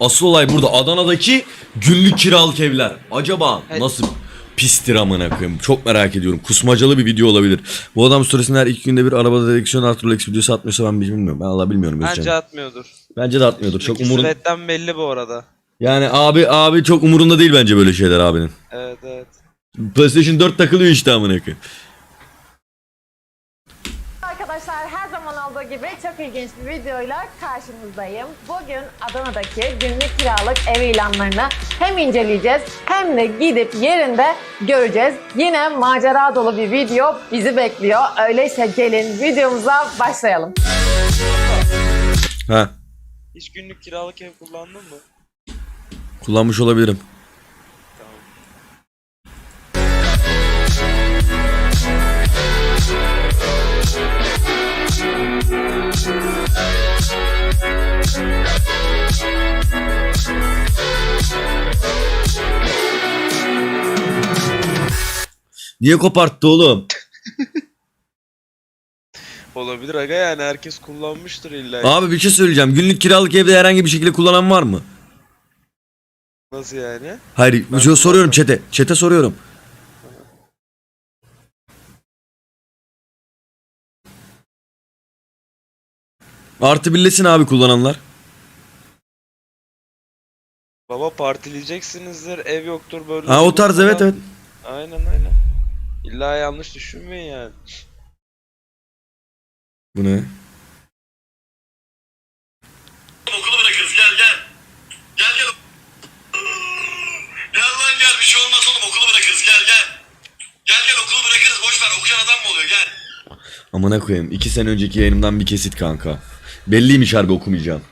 asıl olay burada. Adana'daki günlük kiralık evler. Acaba Evet. nasıl pistir amına koyayım. Çok merak ediyorum. Kusmacalı bir video olabilir. Bu adam storiesinde her iki günde bir arabada direksiyon artı Rolex videosu atmıyorsa ben bilmiyorum. Ben Allah bilmiyorum. Bence Bence, atmıyordur. bence de atmıyordur. Çok umurun. Süretten belli bu arada. Yani abi abi çok umurunda değil bence böyle şeyler abinin. Evet evet. PlayStation 4 takılıyor işte amına koyayım. Çok ilginç bir videoyla karşınızdayım. Bugün Adana'daki günlük kiralık ev ilanlarını hem inceleyeceğiz hem de gidip yerinde göreceğiz. Yine macera dolu bir video bizi bekliyor. Öyleyse gelin videomuza başlayalım. Ha, Hiç günlük kiralık ev kullandın mı? kullanmış olabilirim. Niye koparttı oğlum? Olabilir aga yani herkes kullanmıştır illa. Abi bir şey söyleyeceğim. Günlük kiralık evde herhangi bir şekilde kullanan var mı? Nasıl yani? Hayır, Ben soruyorum kullanmıyorum. çete. Çete soruyorum. Artı birlesin abi kullananlar. Baba partileyeceksinizdir, ev yoktur böyle. Ha o tarz evet evet. Aynen aynen. İlla yanlış düşünmeyin yani. Bu ne? Okulu bırakırız gel gel. Gel gel. Gel lan gel bir şey olmaz oğlum okulu bırakırız gel gel. Gel gel okulu bırakırız boş ver okuyan adam mı oluyor gel. Amına koyayım. iki sene önceki yayınımdan bir kesit kanka. Belliymiş harbi okumayacağım.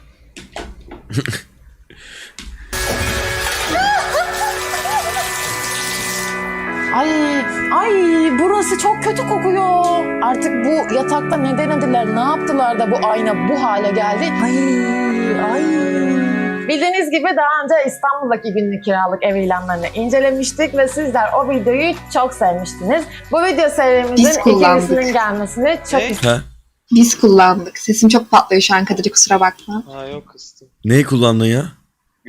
Ayna bu hale geldi. Ay, ay. Bildiğiniz gibi daha önce İstanbul'daki günlük kiralık ev ilanlarını incelemiştik ve sizler o videoyu çok sevmiştiniz. Bu video serimizin Biz kullandık. ikincisinin gelmesini çok Ne? Ha? Biz kullandık. Sesim çok patlıyor şu an Kadir'e kusura bakma. Ha yok kıstım. Neyi kullandın ya?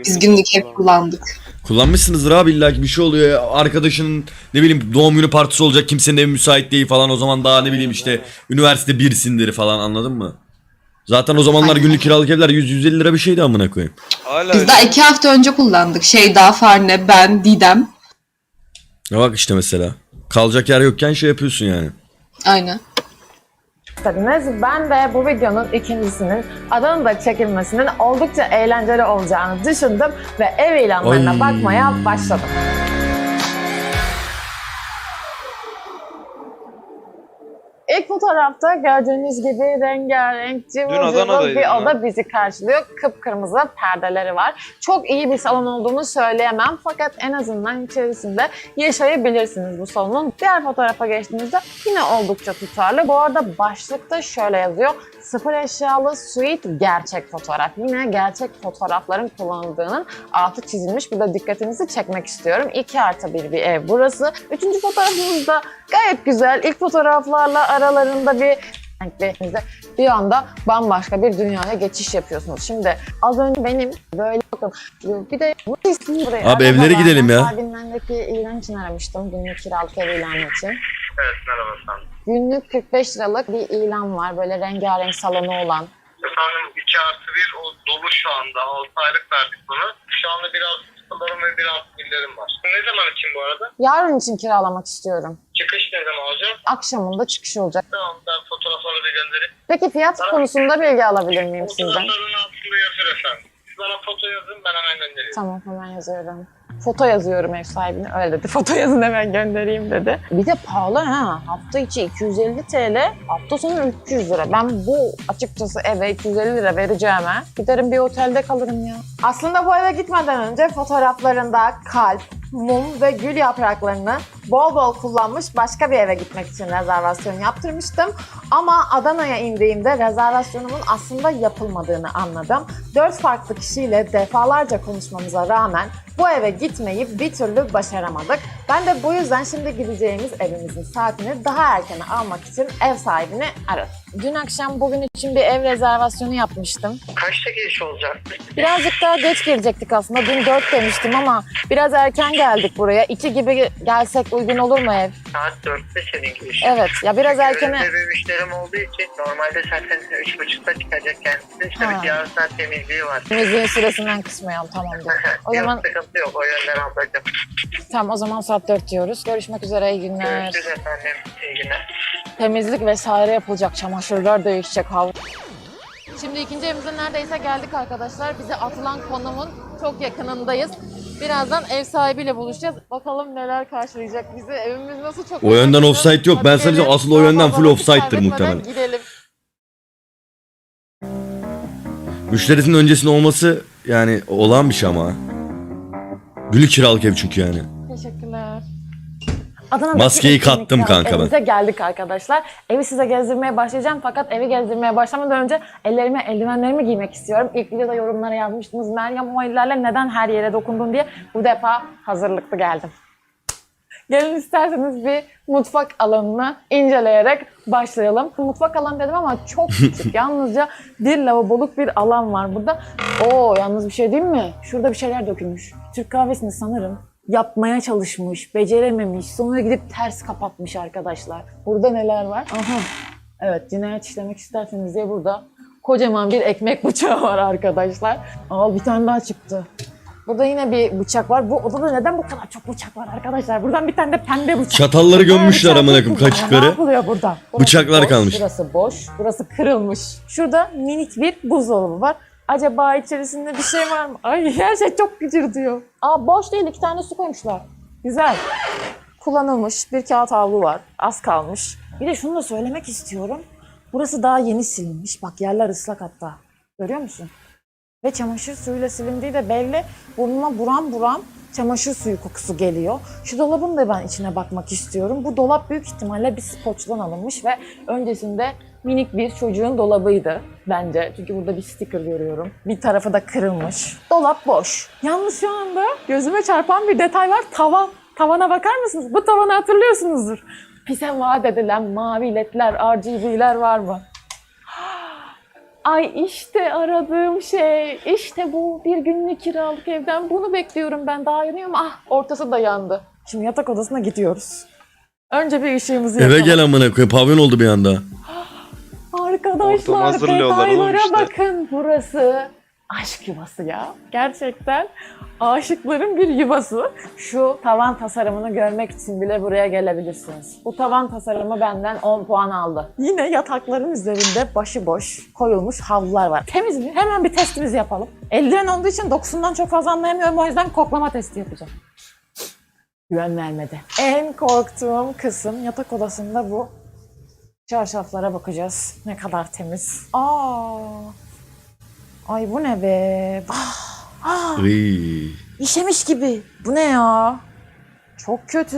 Biz günlük ev kullandık. Kullanmışsınızdır abi illa ki bir şey oluyor ya. Arkadaşının ne bileyim doğum günü partisi olacak kimsenin evi müsait değil falan o zaman daha ne bileyim işte üniversite birsindir falan anladın mı? Zaten o zamanlar Aynen. günlük kiralık evler 100-150 lira bir şeydi amına koyayım. Hala Biz öyle. daha iki hafta önce kullandık. Şeyda, Farne, ben, Didem. Ya bak işte mesela. Kalacak yer yokken şey yapıyorsun yani. Aynen. istediniz. Ben de bu videonun ikincisinin Adana'da çekilmesinin oldukça eğlenceli olacağını düşündüm ve ev ilanlarına Ay. bakmaya başladım. İlk fotoğrafta gördüğünüz gibi rengarenk cıvıl cıvıl bir ha. oda bizi karşılıyor. Kıpkırmızı perdeleri var. Çok iyi bir salon olduğunu söyleyemem fakat en azından içerisinde yaşayabilirsiniz bu salonun. Diğer fotoğrafa geçtiğimizde yine oldukça tutarlı. Bu arada başlıkta şöyle yazıyor. Sıfır eşyalı suite gerçek fotoğraf. Yine gerçek fotoğrafların kullanıldığının altı çizilmiş. Burada dikkatinizi çekmek istiyorum. 2 artı bir bir ev burası. Üçüncü fotoğrafımız da gayet güzel. İlk fotoğraflarla aralarında bir renkli bir anda bambaşka bir dünyaya geçiş yapıyorsunuz. Şimdi az önce benim böyle bakın bir de bu ismi buraya. Abi evlere gidelim ya. Sahibinden ilan için aramıştım. Günlük kiralık ev ilanı için. Evet merhaba efendim. Günlük 45 liralık bir ilan var. Böyle rengarenk salonu olan. Efendim 2 artı 1 o dolu şu anda 6 aylık verdik bunu. Şu anda biraz sıkılarım ve biraz millerim var. Ne zaman için bu arada? Yarın için kiralamak istiyorum. Çıkış ne zaman olacak? Akşamında çıkış olacak. Tamam ben fotoğrafları da göndereyim. Peki fiyat konusunda bilgi alabilir miyim sizden? Fotoğrafların altında yazıyor efendim. Siz bana foto yazın ben hemen gönderiyorum. Tamam hemen yazıyorum. Foto yazıyorum ev sahibine. Öyle dedi. Foto yazın hemen göndereyim dedi. Bir de pahalı ha. Hafta içi 250 TL, hafta sonu 300 lira. Ben bu açıkçası eve 250 lira vereceğime giderim bir otelde kalırım ya. Aslında bu eve gitmeden önce fotoğraflarında kalp, mum ve gül yapraklarını bol bol kullanmış başka bir eve gitmek için rezervasyon yaptırmıştım. Ama Adana'ya indiğimde rezervasyonumun aslında yapılmadığını anladım. Dört farklı kişiyle defalarca konuşmamıza rağmen bu eve gitmeyi bir türlü başaramadık. Ben de bu yüzden şimdi gideceğimiz evimizin saatini daha erkene almak için ev sahibini aradım. Dün akşam bugün için bir ev rezervasyonu yapmıştım. Kaçta giriş olacak? Birazcık daha geç girecektik aslında. Dün 4 demiştim ama biraz erken geldik buraya. 2 gibi gelsek uygun olur mu ev? Saat 4'te senin giriş. Evet ya biraz erkene... Önümde bir müşterim olduğu için normalde zaten 3.30'da çıkacak kendisi. İşte Ha. bir yarım saat temizliği var. Temizliğin süresinden kısmayalım tamamdır. O Yok, zaman sıkıntı yok o yönden ablacığım. tamam o zaman saat 4 diyoruz. Görüşmek üzere iyi günler. Görüşürüz efendim. İyi günler. Temizlik vesaire yapılacak. Çamaşırlar değişecek. Hav Şimdi ikinci evimize neredeyse geldik arkadaşlar. Bize atılan konumun çok yakınındayız. Birazdan ev sahibiyle buluşacağız. Bakalım neler karşılayacak bizi. Evimiz nasıl çok O yönden offside yok. Ben sana diyeyim, asıl o yönden full kaybetmeden muhtemelen. Gidelim. Müşterisinin öncesinde olması yani olağan bir şey ama. Gülü kiralık ev çünkü yani. Adana'daki Maskeyi kattım kanka ben. Evimize geldik arkadaşlar. Evi size gezdirmeye başlayacağım fakat evi gezdirmeye başlamadan önce ellerime eldivenlerimi giymek istiyorum. İlk videoda yorumlara yazmıştınız Meryem o ellerle neden her yere dokundun diye. Bu defa hazırlıklı geldim. Gelin isterseniz bir mutfak alanını inceleyerek başlayalım. Mutfak alanı dedim ama çok küçük. Yalnızca bir lavaboluk bir alan var burada. Oo yalnız bir şey değil mi? Şurada bir şeyler dökülmüş. Türk kahvesini sanırım yapmaya çalışmış, becerememiş. Sonra gidip ters kapatmış arkadaşlar. Burada neler var? Aha. Evet cinayet işlemek isterseniz diye burada kocaman bir ekmek bıçağı var arkadaşlar. Aa bir tane daha çıktı. Burada yine bir bıçak var. Bu odada neden bu kadar çok bıçak var arkadaşlar? Buradan bir tane de pembe bıçak. Çatalları gömmüşler amına koyayım güzel. Ne kaçıkları. yapılıyor burada? Burası Bıçaklar boş, kalmış. Burası boş, burası kırılmış. Şurada minik bir buzdolabı var. Acaba içerisinde bir şey var mı? Ay her şey çok gıcır diyor. Aa boş değil iki tane su koymuşlar. Güzel. Kullanılmış bir kağıt havlu var. Az kalmış. Bir de şunu da söylemek istiyorum. Burası daha yeni silinmiş. Bak yerler ıslak hatta. Görüyor musun? Ve çamaşır suyuyla silindiği de belli. Burnuma buram buram çamaşır suyu kokusu geliyor. Şu dolabın da ben içine bakmak istiyorum. Bu dolap büyük ihtimalle bir spoçtan alınmış ve öncesinde minik bir çocuğun dolabıydı bence. Çünkü burada bir sticker görüyorum. Bir tarafı da kırılmış. Dolap boş. Yalnız şu anda gözüme çarpan bir detay var. Tavan. Tavana bakar mısınız? Bu tavanı hatırlıyorsunuzdur. Bize vaat edilen mavi ledler, RGB'ler var mı? Ay işte aradığım şey. İşte bu bir günlük kiralık evden. Bunu bekliyorum ben. Daha yanıyor ama ah ortası da yandı. Şimdi yatak odasına gidiyoruz. Önce bir ışığımızı Eve yakalım. gel amına koyayım. Pavyon oldu bir anda. Ortamı Arkadaşlar hazırlıyorlar oğlum detaylara işte. bakın. Burası aşk yuvası ya. Gerçekten aşıkların bir yuvası. Şu tavan tasarımını görmek için bile buraya gelebilirsiniz. Bu tavan tasarımı benden 10 puan aldı. Yine yatakların üzerinde başıboş koyulmuş havlular var. Temiz mi? Hemen bir testimizi yapalım. Eldiven olduğu için dokusundan çok fazla anlayamıyorum. O yüzden koklama testi yapacağım. Güven vermedi. En korktuğum kısım yatak odasında bu Çarşaflara bakacağız. Ne kadar temiz. Aa. Ay bu ne be? Ah. Ah. İşemiş gibi. Bu ne ya? Çok kötü.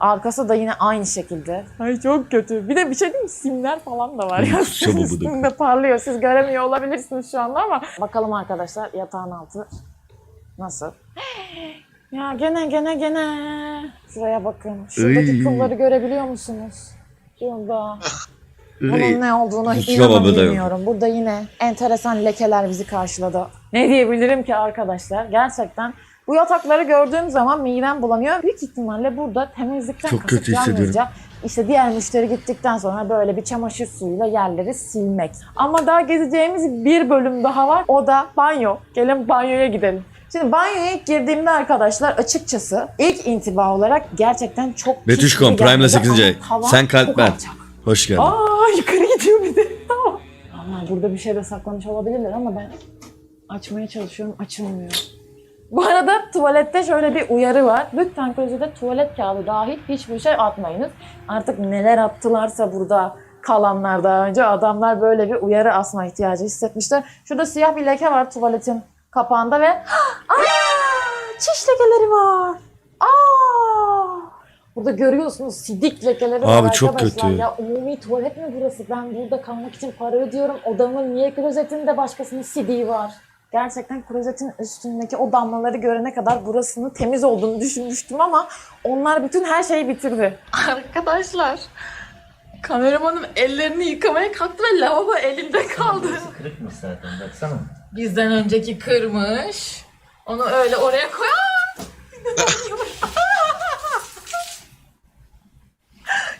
Arkası da yine aynı şekilde. Ay çok kötü. Bir de bir şey değil mi? Simler falan da var ya. Üstünde parlıyor. Siz göremiyor olabilirsiniz şu anda ama. Bakalım arkadaşlar yatağın altı nasıl? Ya gene gene gene. Şuraya bakın. Şuradaki Iy. kılları görebiliyor musunuz? Şurada. Iy. Bunun ne olduğunu inanın bilmiyorum. Burada yine enteresan lekeler bizi karşıladı. Ne diyebilirim ki arkadaşlar? Gerçekten bu yatakları gördüğüm zaman midem bulanıyor. Büyük ihtimalle burada temizlikten Çok kasıt kötü yalnızca işte diğer müşteri gittikten sonra böyle bir çamaşır suyuyla yerleri silmek. Ama daha gezeceğimiz bir bölüm daha var. O da banyo. Gelin banyoya gidelim. Şimdi banyoya ilk girdiğimde arkadaşlar açıkçası ilk intiba olarak gerçekten çok Betüşkom, geldi. 8. ay. Sen kalp ben. Hoş geldin. Aa yukarı gidiyor bir de. Tamam. Ama burada bir şey de saklamış olabilirler ama ben açmaya çalışıyorum açılmıyor. Bu arada tuvalette şöyle bir uyarı var. Lütfen klozete tuvalet kağıdı dahil hiçbir şey atmayınız. Artık neler attılarsa burada kalanlar daha önce adamlar böyle bir uyarı asma ihtiyacı hissetmişler. Şurada siyah bir leke var tuvaletin kapağında ve Aa, çiş lekeleri var. Aa! Burada görüyorsunuz sidik lekeleri var Abi çok arkadaşlar. kötü. Ya umumi tuvalet mi burası? Ben burada kalmak için para ödüyorum. Odamın niye klozetinde başkasının sidiği var? Gerçekten klozetin üstündeki o damlaları görene kadar burasının temiz olduğunu düşünmüştüm ama onlar bütün her şeyi bitirdi. Arkadaşlar kameramanım ellerini yıkamaya kalktı ve lavabo elinde kaldı. Kırıkmış zaten baksana. Bizden önceki kırmış. Onu öyle oraya koy.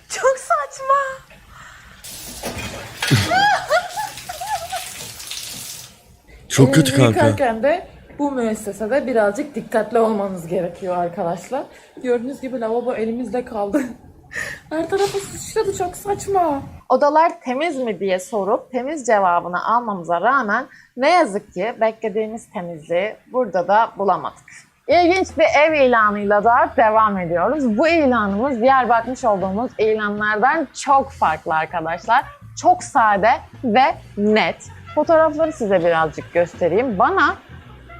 Çok saçma. Çok kötü Elinizi kanka. Yıkarken de bu müessesede birazcık dikkatli olmanız gerekiyor arkadaşlar. Gördüğünüz gibi lavabo elimizde kaldı. Her tarafı sıçradı çok saçma. Odalar temiz mi diye sorup temiz cevabını almamıza rağmen ne yazık ki beklediğimiz temizliği burada da bulamadık. İlginç bir ev ilanıyla da devam ediyoruz. Bu ilanımız diğer bakmış olduğumuz ilanlardan çok farklı arkadaşlar. Çok sade ve net. Fotoğrafları size birazcık göstereyim. Bana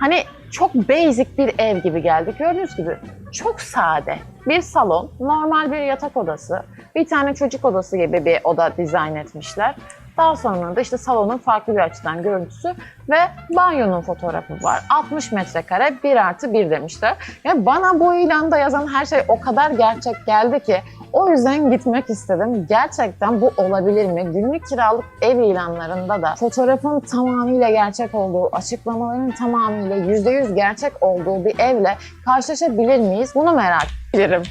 hani çok basic bir ev gibi geldi. Gördüğünüz gibi çok sade. Bir salon, normal bir yatak odası, bir tane çocuk odası gibi bir oda dizayn etmişler. Daha sonra da işte salonun farklı bir açıdan görüntüsü ve banyonun fotoğrafı var. 60 metrekare 1 artı 1 demişler. Yani bana bu ilanda yazan her şey o kadar gerçek geldi ki o yüzden gitmek istedim. Gerçekten bu olabilir mi? Günlük kiralık ev ilanlarında da fotoğrafın tamamıyla gerçek olduğu, açıklamaların tamamıyla %100 gerçek olduğu bir evle karşılaşabilir miyiz? Bunu merak ederim.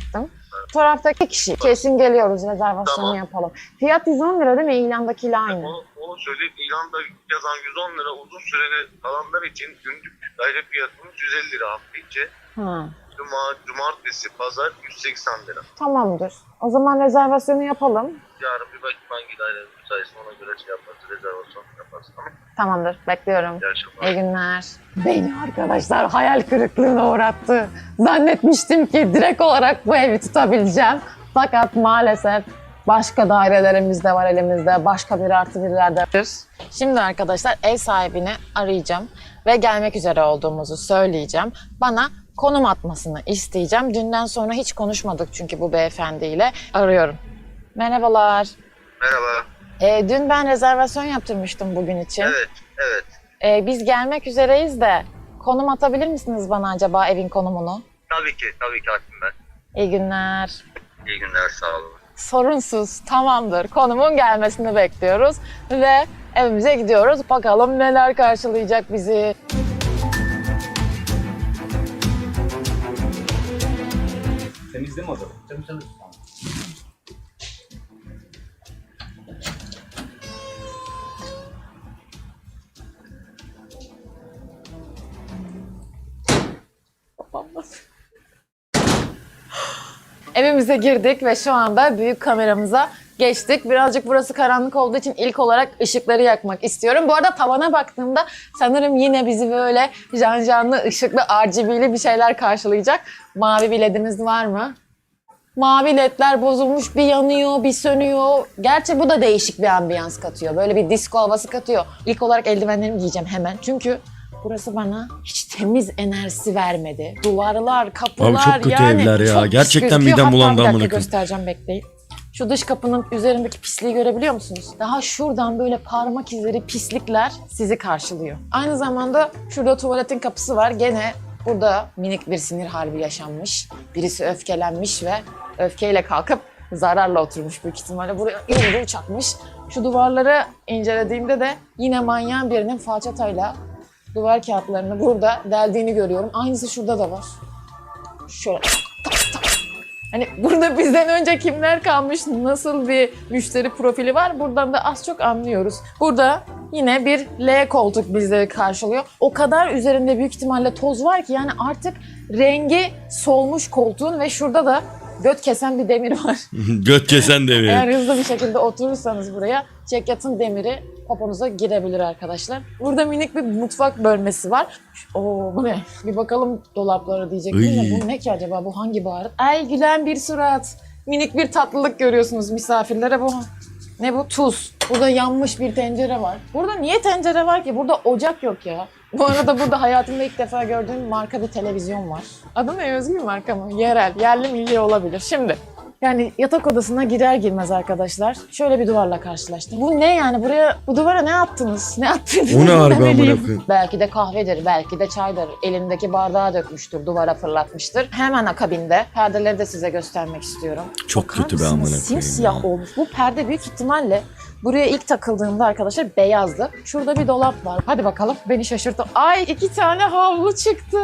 Fotoğraftaki kişi kesin geliyoruz rezervasyonu Tamam. yapalım. Fiyat 110 lira değil mi? İlandakiyle aynı. Onu, onu söyleyeyim. İlanda yazan 110 lira uzun süreli kalanlar için günlük daire fiyatımız 150 lira hafta içi. Ha. Cuma, cumartesi, pazar 180 lira. Tamamdır. O zaman rezervasyonu yapalım. Yarın bir bakayım hangi daire müsaitse ona göre şey yaparız. Rezervasyon yaparız. Tamam. Tamamdır. Bekliyorum. İyi akşamlar. İyi günler. Beni arkadaşlar hayal kırıklığına uğrattı. Zannetmiştim ki direkt olarak bu evi tutabileceğim. Fakat maalesef başka dairelerimiz de var elimizde. Başka bir artı birler de var. Şimdi arkadaşlar ev sahibini arayacağım ve gelmek üzere olduğumuzu söyleyeceğim. Bana konum atmasını isteyeceğim. Dünden sonra hiç konuşmadık çünkü bu beyefendiyle. Arıyorum. Merhabalar. Merhaba. Ee, dün ben rezervasyon yaptırmıştım bugün için. Evet, evet. Ee, biz gelmek üzereyiz de konum atabilir misiniz bana acaba evin konumunu? Tabii ki, tabii ki Hakim ben. İyi günler. İyi günler, sağ olun. Sorunsuz, tamamdır. Konumun gelmesini bekliyoruz ve evimize gidiyoruz. Bakalım neler karşılayacak bizi. Temiz değil mi oda? Temiz temiz. Evimize girdik ve şu anda büyük kameramıza geçtik. Birazcık burası karanlık olduğu için ilk olarak ışıkları yakmak istiyorum. Bu arada tavana baktığımda sanırım yine bizi böyle janjanlı, ışıklı, RGB'li bir şeyler karşılayacak. Mavi bir ledimiz var mı? Mavi ledler bozulmuş, bir yanıyor, bir sönüyor. Gerçi bu da değişik bir ambiyans katıyor. Böyle bir disco havası katıyor. İlk olarak eldivenlerimi giyeceğim hemen. Çünkü burası bana hiç temiz enerjisi vermedi. Duvarlar, kapılar Abi çok kötü yani evler ya. çok pis Gerçekten gözüküyor. midem Hatta bulandı bir dakika amına koyayım. göstereceğim bekleyin. Şu dış kapının üzerindeki pisliği görebiliyor musunuz? Daha şuradan böyle parmak izleri pislikler sizi karşılıyor. Aynı zamanda şurada tuvaletin kapısı var. Gene burada minik bir sinir harbi yaşanmış. Birisi öfkelenmiş ve öfkeyle kalkıp zararla oturmuş büyük ihtimalle. Buraya yumruğu çakmış. Şu duvarları incelediğimde de yine manyağın birinin falçatayla duvar kağıtlarını burada deldiğini görüyorum. Aynısı şurada da var. Şöyle Hani burada bizden önce kimler kalmış, nasıl bir müşteri profili var buradan da az çok anlıyoruz. Burada yine bir L koltuk bizleri karşılıyor. O kadar üzerinde büyük ihtimalle toz var ki yani artık rengi solmuş koltuğun ve şurada da göt kesen bir demir var. Göt kesen de Eğer hızlı bir şekilde oturursanız buraya çekyatın demiri poponuza girebilir arkadaşlar. Burada minik bir mutfak bölmesi var. Oo bu ne? Bir bakalım dolaplara diyecektim de Iy. bu ne ki acaba? Bu hangi baharat? Ay gülen bir surat. Minik bir tatlılık görüyorsunuz misafirlere bu. Ne bu? Tuz. Burada yanmış bir tencere var. Burada niye tencere var ki? Burada ocak yok ya. Bu arada burada hayatımda ilk defa gördüğüm marka bir televizyon var. Adı ne? Özgür marka mı? Yerel. Yerli milli olabilir. Şimdi Yani yatak odasına girer girmez arkadaşlar şöyle bir duvarla karşılaştım. Bu ne yani buraya bu duvara ne attınız? Ne attınız? O ne harbi amına bileyim. koyayım? Belki de kahvedir, belki de çaydır. Elindeki bardağı dökmüştür, duvara fırlatmıştır. Hemen akabinde perdeleri de size göstermek istiyorum. Çok Bakar kötü be mısınız? amına koyayım Simsiyah ya. olmuş. Bu perde büyük ihtimalle buraya ilk takıldığında arkadaşlar beyazdı. Şurada bir dolap var. Hadi bakalım beni şaşırttı. Ay iki tane havlu çıktı.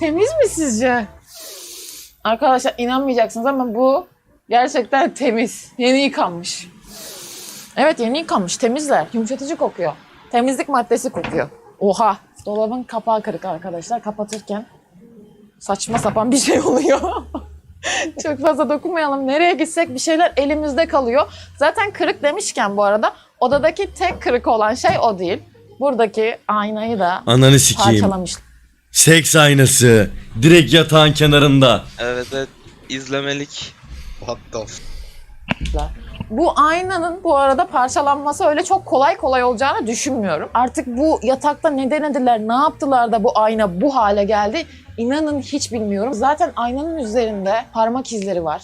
Temiz mi sizce? Arkadaşlar inanmayacaksınız ama bu gerçekten temiz. Yeni yıkanmış. Evet yeni yıkanmış. Temizler. Yumuşatıcı kokuyor. Temizlik maddesi kokuyor. Oha. Dolabın kapağı kırık arkadaşlar. Kapatırken saçma sapan bir şey oluyor. Çok fazla dokunmayalım. Nereye gitsek bir şeyler elimizde kalıyor. Zaten kırık demişken bu arada odadaki tek kırık olan şey o değil. Buradaki aynayı da Ananı sikeyim. parçalamışlar. Seks aynası. Direkt yatağın kenarında. Evet evet izlemelik. What the f- Bu aynanın bu arada parçalanması öyle çok kolay kolay olacağını düşünmüyorum. Artık bu yatakta ne denediler, ne yaptılar da bu ayna bu hale geldi İnanın hiç bilmiyorum. Zaten aynanın üzerinde parmak izleri var.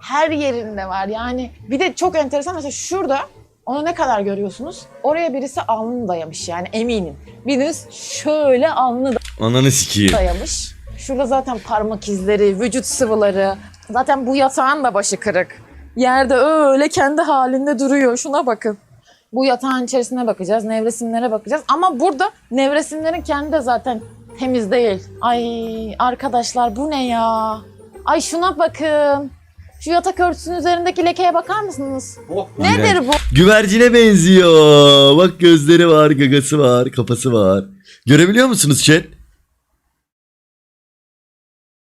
Her yerinde var yani. Bir de çok enteresan mesela şurada onu ne kadar görüyorsunuz? Oraya birisi alnını dayamış yani eminim. Biriniz şöyle alnını Ananı sikeyim. dayamış. Şurada zaten parmak izleri, vücut sıvıları. Zaten bu yatağın da başı kırık. Yerde öyle kendi halinde duruyor. Şuna bakın. Bu yatağın içerisine bakacağız, nevresimlere bakacağız. Ama burada nevresimlerin kendi de zaten temiz değil. Ay arkadaşlar bu ne ya? Ay şuna bakın. Şu yatak örtüsünün üzerindeki lekeye bakar mısınız? Nedir bu? Güvercine benziyor. Bak gözleri var, gagası var, kafası var. Görebiliyor musunuz chat?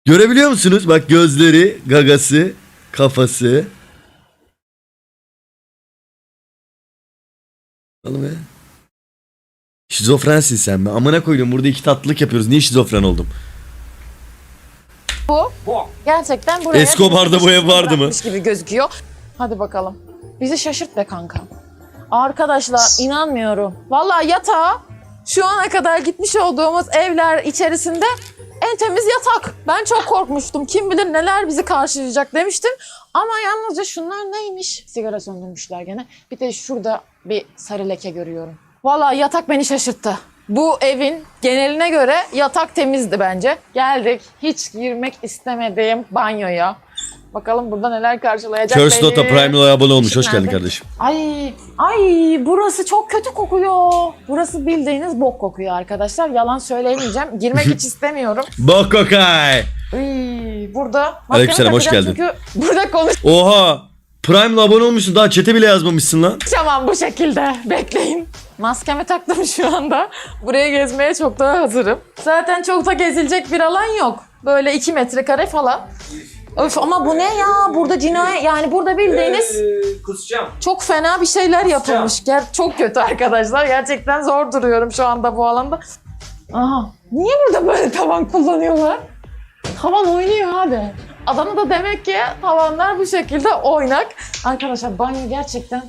Görebiliyor musunuz? Bak gözleri, gagası, kafası. Oğlum ya. Şizofrensin sen be. Amına koydum burada iki tatlılık yapıyoruz. Niye şizofren oldum? Gerçekten buraya Escobar'da bu ev vardı mı? gibi gözüküyor. Hadi bakalım. Bizi şaşırt be kanka. Arkadaşlar inanmıyorum. Vallahi yatağı şu ana kadar gitmiş olduğumuz evler içerisinde en temiz yatak. Ben çok korkmuştum. Kim bilir neler bizi karşılayacak demiştim. Ama yalnızca şunlar neymiş? Sigara söndürmüşler gene. Bir de şurada bir sarı leke görüyorum. Vallahi yatak beni şaşırttı. Bu evin geneline göre yatak temizdi bence. Geldik hiç girmek istemediğim banyoya. Bakalım burada neler karşılayacak First beni. Nota Prime'la abone olmuş. Hoş geldin nerede? kardeşim. Ay, ay burası çok kötü kokuyor. Burası bildiğiniz bok kokuyor arkadaşlar. Yalan söyleyemeyeceğim. Girmek hiç istemiyorum. Bok kokay. Uy, burada Aleykümselam, hoş takacağım geldin. Çünkü burada Oha. Prime'la abone olmuşsun. Daha chat'e bile yazmamışsın lan. konuşamam bu şekilde. Bekleyin. Maskemi taktım şu anda. Buraya gezmeye çok daha hazırım. Zaten çok da gezilecek bir alan yok. Böyle 2 metrekare falan. Öf ama bu ne ya? Burada cinayet yani burada bildiğiniz kusacağım. çok fena bir şeyler yapılmış. Ger çok kötü arkadaşlar. Gerçekten zor duruyorum şu anda bu alanda. Aha. Niye burada böyle tavan kullanıyorlar? Tavan oynuyor abi. Adana'da demek ki tavanlar bu şekilde oynak. Arkadaşlar banyo gerçekten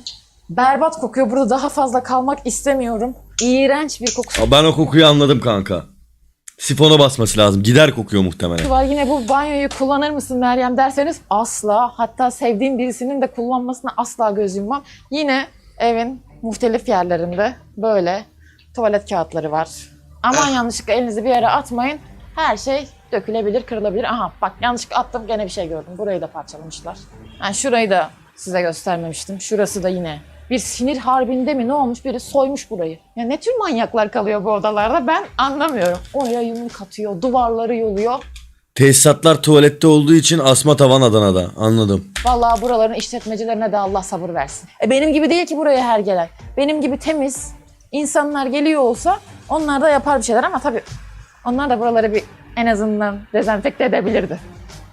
berbat kokuyor. Burada daha fazla kalmak istemiyorum. İğrenç bir kokusu Ben o kokuyu anladım kanka. Sifona basması lazım. Gider kokuyor muhtemelen. var. Yine bu banyoyu kullanır mısın Meryem derseniz asla. Hatta sevdiğim birisinin de kullanmasına asla göz yummam. Yine evin muhtelif yerlerinde böyle tuvalet kağıtları var. Aman yanlışlıkla elinizi bir yere atmayın. Her şey dökülebilir, kırılabilir. Aha bak yanlışlıkla attım gene bir şey gördüm. Burayı da parçalamışlar. Yani şurayı da size göstermemiştim. Şurası da yine bir sinir harbinde mi ne olmuş biri soymuş burayı. Ya ne tür manyaklar kalıyor bu odalarda ben anlamıyorum. Oraya yumruk atıyor, duvarları yoluyor. Tesisatlar tuvalette olduğu için asma tavan Adana'da. Anladım. Vallahi buraların işletmecilerine de Allah sabır versin. E benim gibi değil ki buraya her gelen. Benim gibi temiz insanlar geliyor olsa onlar da yapar bir şeyler ama tabii onlar da buraları bir en azından dezenfekte edebilirdi.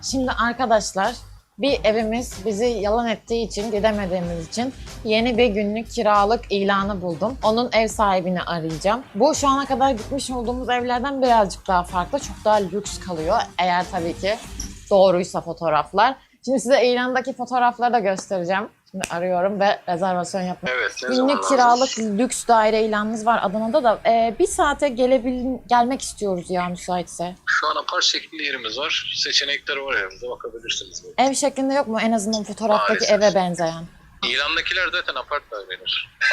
Şimdi arkadaşlar bir evimiz bizi yalan ettiği için gidemediğimiz için yeni bir günlük kiralık ilanı buldum. Onun ev sahibini arayacağım. Bu şu ana kadar gitmiş olduğumuz evlerden birazcık daha farklı. Çok daha lüks kalıyor. Eğer tabii ki doğruysa fotoğraflar. Şimdi size ilandaki fotoğrafları da göstereceğim. Şimdi arıyorum ve rezervasyon yapmak. Evet. Günlük kiralık lüks daire ilanınız var Adana'da da. Ee, bir saate gelebil gelmek istiyoruz ya müsaitse. Şu an apart şeklinde yerimiz var. Seçenekleri var elimizde bakabilirsiniz. Ev şeklinde yok mu en azından fotoğraftaki Maalesef. eve benzeyen? İlandakiler zaten apart daire.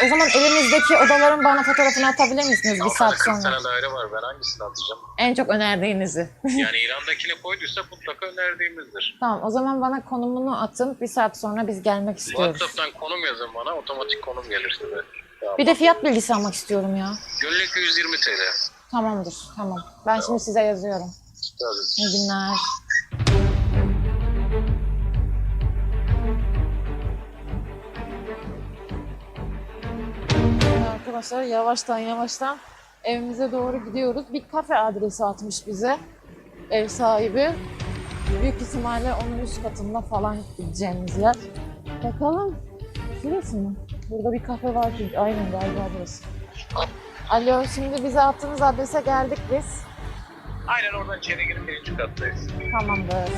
O zaman evimizdeki odaların bana fotoğrafını atabilir misiniz bir saat 40 sonra? tane daire var. Ben hangisini atacağım? En çok önerdiğinizi. Yani ilandakine koyduysa mutlaka önerdiğimizdir. tamam o zaman bana konumunu atın. Bir saat sonra biz gelmek istiyoruz. WhatsApp'tan konum yazın bana. Otomatik konum gelir size. Tamam. Bir de fiyat bilgisi almak istiyorum ya. Günlük 120 TL. Tamamdır tamam. Ben şimdi size yazıyorum. Tabii. İyi günler. Arkadaşlar yavaştan yavaştan evimize doğru gidiyoruz. Bir kafe adresi atmış bize ev sahibi. Büyük ihtimalle onun üst katında falan gideceğimiz yer. Bakalım. Şurası mı? Burada bir kafe var ki. Aynen galiba burası. Alo şimdi bize attığınız adrese geldik biz. Aynen oradan içeri girip birinci kattayız. Tamamdır.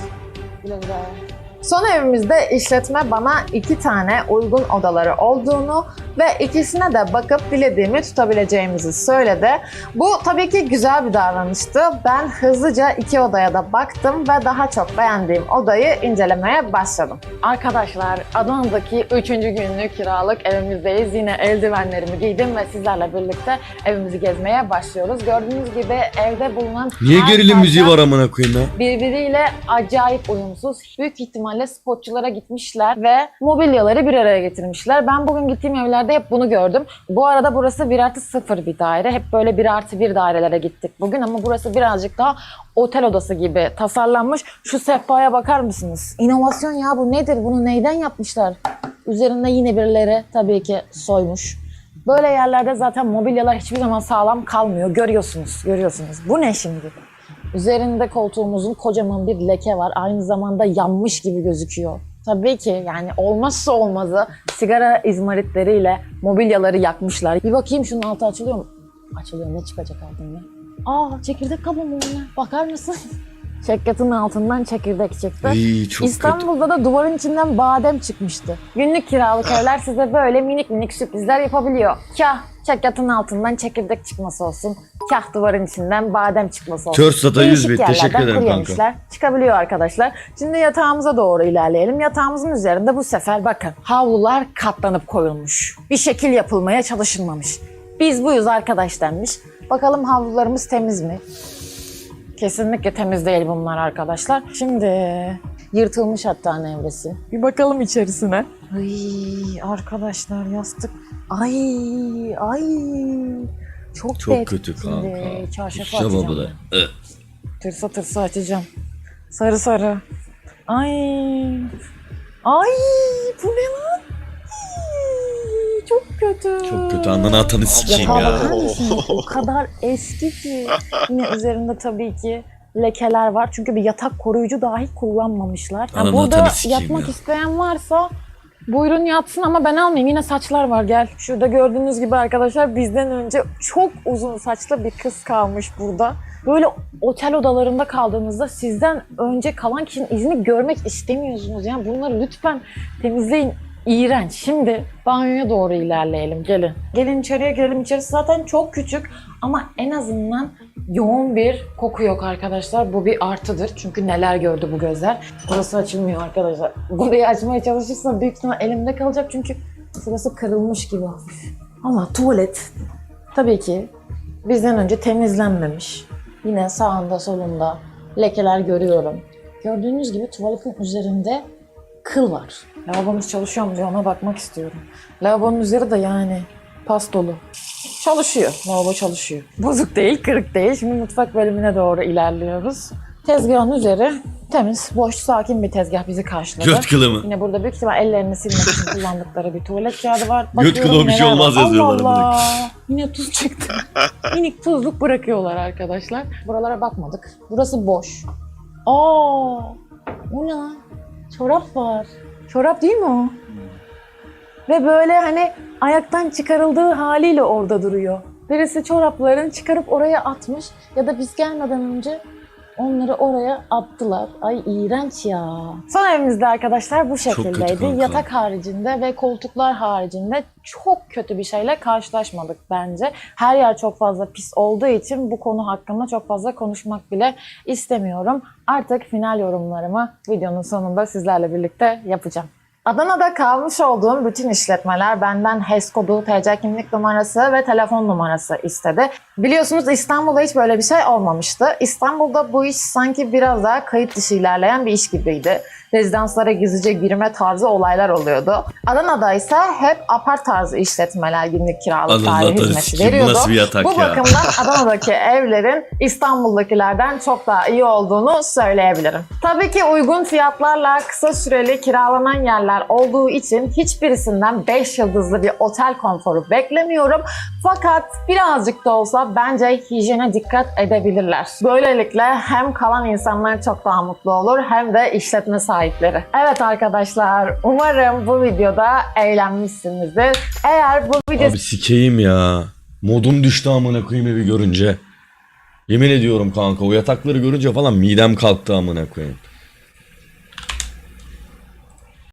Güle güle. Son evimizde işletme bana iki tane uygun odaları olduğunu ve ikisine de bakıp dilediğimi tutabileceğimizi söyledi. Bu tabii ki güzel bir davranıştı. Ben hızlıca iki odaya da baktım ve daha çok beğendiğim odayı incelemeye başladım. Arkadaşlar Adana'daki üçüncü günlük kiralık evimizdeyiz. Yine eldivenlerimi giydim ve sizlerle birlikte evimizi gezmeye başlıyoruz. Gördüğünüz gibi evde bulunan Niye gerilim müziği var amına koyayım ya? birbiriyle acayip uyumsuz. Büyük ihtimalle spotçulara gitmişler ve mobilyaları bir araya getirmişler. Ben bugün gittiğim evlerde hep bunu gördüm. Bu arada burası 1 artı 0 bir daire. Hep böyle 1 artı 1 dairelere gittik bugün ama burası birazcık daha otel odası gibi tasarlanmış. Şu sehpaya bakar mısınız? İnovasyon ya bu nedir? Bunu neyden yapmışlar? Üzerinde yine birileri tabii ki soymuş. Böyle yerlerde zaten mobilyalar hiçbir zaman sağlam kalmıyor. Görüyorsunuz, görüyorsunuz. Bu ne şimdi? Üzerinde koltuğumuzun kocaman bir leke var. Aynı zamanda yanmış gibi gözüküyor. Tabii ki yani olmazsa olmazı sigara izmaritleriyle mobilyaları yakmışlar. Bir bakayım şunun altı açılıyor mu? Açılıyor ne çıkacak altından? Aa çekirdek kabuğu? Bakar mısın? Çekyatın altından çekirdek çıktı. Ay çok kötü. İstanbul'da da duvarın içinden badem çıkmıştı. Günlük kiralık evler size böyle minik minik sürprizler yapabiliyor. Kah çekyatın altından çekirdek çıkması olsun. Kah duvarın içinden badem çıkması olsun. Törsat'a 100 Değişik bin. yerlerden Teşekkür ederim kanka. çıkabiliyor arkadaşlar. Şimdi yatağımıza doğru ilerleyelim. Yatağımızın üzerinde bu sefer bakın havlular katlanıp koyulmuş. Bir şekil yapılmaya çalışılmamış. Biz buyuz arkadaş denmiş. Bakalım havlularımız temiz mi? Kesinlikle temiz değil bunlar arkadaşlar. Şimdi yırtılmış hatta nevresi. Bir bakalım içerisine. Ay arkadaşlar yastık. Ay ay. Çok, Çok kötü Şimdi kanka. Çarşafı Şaba atacağım. da. Ih. Tırsa tırsa açacağım. Sarı sarı. Ay. Ay bu ne lan? Çok kötü. Çok kötü ananı atanı sikeyim ya. mısınız? O kadar eski ki. Yine üzerinde tabii ki lekeler var. Çünkü bir yatak koruyucu dahi kullanmamışlar. Ananı burada atanı sikeyim yatmak ya. isteyen varsa buyurun yatsın ama ben almayayım. Yine saçlar var gel. Şurada gördüğünüz gibi arkadaşlar bizden önce çok uzun saçlı bir kız kalmış burada. Böyle otel odalarında kaldığınızda sizden önce kalan kişinin izini görmek istemiyorsunuz. Yani bunları lütfen temizleyin. İğrenç. Şimdi banyoya doğru ilerleyelim. Gelin. Gelin içeriye girelim. İçerisi zaten çok küçük ama en azından yoğun bir koku yok arkadaşlar. Bu bir artıdır. Çünkü neler gördü bu gözler. Burası açılmıyor arkadaşlar. Burayı açmaya çalışırsam büyük ihtimal elimde kalacak çünkü sırası kırılmış gibi. Ama tuvalet tabii ki bizden önce temizlenmemiş. Yine sağında solunda lekeler görüyorum. Gördüğünüz gibi tuvaletin üzerinde kıl var. Lavabomuz çalışıyor mu diye ona bakmak istiyorum. Lavabonun üzeri de yani pas dolu. Çalışıyor. Lavabo çalışıyor. Bozuk değil, kırık değil. Şimdi mutfak bölümüne doğru ilerliyoruz. Tezgahın üzeri temiz, boş, sakin bir tezgah bizi karşıladı. Göt kılımı. Yine burada büyük ihtimal ellerini silmek için kullandıkları bir tuvalet kağıdı var. Göt kulağı bir şey neler var. olmaz yazıyorlar Allah Allah. Yine tuz çıktı. Minik tuzluk bırakıyorlar arkadaşlar. Buralara bakmadık. Burası boş. Aa, o ne lan? Çorap var. Çorap değil mi o? Ve böyle hani ayaktan çıkarıldığı haliyle orada duruyor. Birisi çoraplarını çıkarıp oraya atmış ya da biz gelmeden önce onları oraya attılar. Ay iğrenç ya. Son evimizde arkadaşlar bu şekildeydi. Yatak haricinde ve koltuklar haricinde çok kötü bir şeyle karşılaşmadık bence. Her yer çok fazla pis olduğu için bu konu hakkında çok fazla konuşmak bile istemiyorum. Artık final yorumlarımı videonun sonunda sizlerle birlikte yapacağım. Adana'da kalmış olduğum bütün işletmeler benden HES kodu, TC kimlik numarası ve telefon numarası istedi. Biliyorsunuz İstanbul'da hiç böyle bir şey olmamıştı. İstanbul'da bu iş sanki biraz daha kayıt dışı ilerleyen bir iş gibiydi. Rezidanslara gizlice girme tarzı olaylar oluyordu. Adana'da ise hep apart tarzı işletmeler günlük kiralık daire hizmeti sikeyim, bu veriyordu. nasıl bir yatak bu ya? bakımdan Adana'daki evlerin İstanbul'dakilerden çok daha iyi olduğunu söyleyebilirim. Tabii ki uygun fiyatlarla kısa süreli kiralanan yerler olduğu için hiçbirisinden 5 yıldızlı bir otel konforu beklemiyorum. Fakat birazcık da olsa bence hijyene dikkat edebilirler. Böylelikle hem kalan insanlar çok daha mutlu olur hem de işletme sahipleri. Evet arkadaşlar umarım bu videoda eğlenmişsinizdir. Eğer bu video Abi sikeyim ya. Modum düştü amına koyayım evi görünce. Yemin ediyorum kanka o yatakları görünce falan midem kalktı amına koyayım.